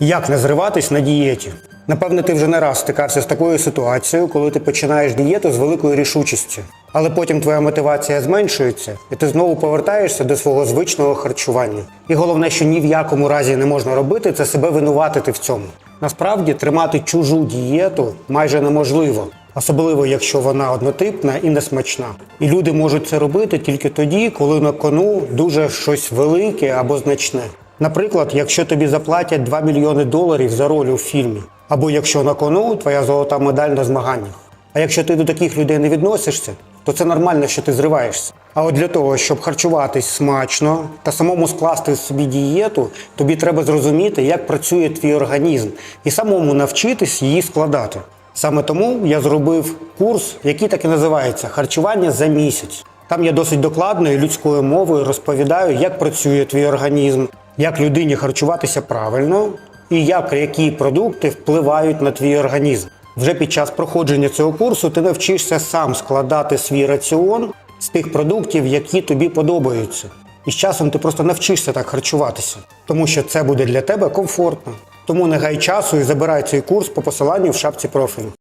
Як не зриватись на дієті? Напевне, ти вже не раз стикався з такою ситуацією, коли ти починаєш дієту з великою рішучістю, але потім твоя мотивація зменшується, і ти знову повертаєшся до свого звичного харчування. І головне, що ні в якому разі не можна робити, це себе винуватити в цьому. Насправді тримати чужу дієту майже неможливо, особливо якщо вона однотипна і несмачна. І люди можуть це робити тільки тоді, коли на кону дуже щось велике або значне. Наприклад, якщо тобі заплатять 2 мільйони доларів за роль у фільмі, або якщо на кону твоя золота медаль на змаганнях. А якщо ти до таких людей не відносишся, то це нормально, що ти зриваєшся. А от для того, щоб харчуватись смачно та самому скласти собі дієту, тобі треба зрозуміти, як працює твій організм, і самому навчитись її складати. Саме тому я зробив курс, який так і називається Харчування за місяць. Там я досить докладно і людською мовою розповідаю, як працює твій організм, як людині харчуватися правильно і як які продукти впливають на твій організм. Вже під час проходження цього курсу ти навчишся сам складати свій раціон з тих продуктів, які тобі подобаються. І з часом ти просто навчишся так харчуватися, тому що це буде для тебе комфортно. Тому не гай часу і забирай цей курс по посиланню в шапці профілю.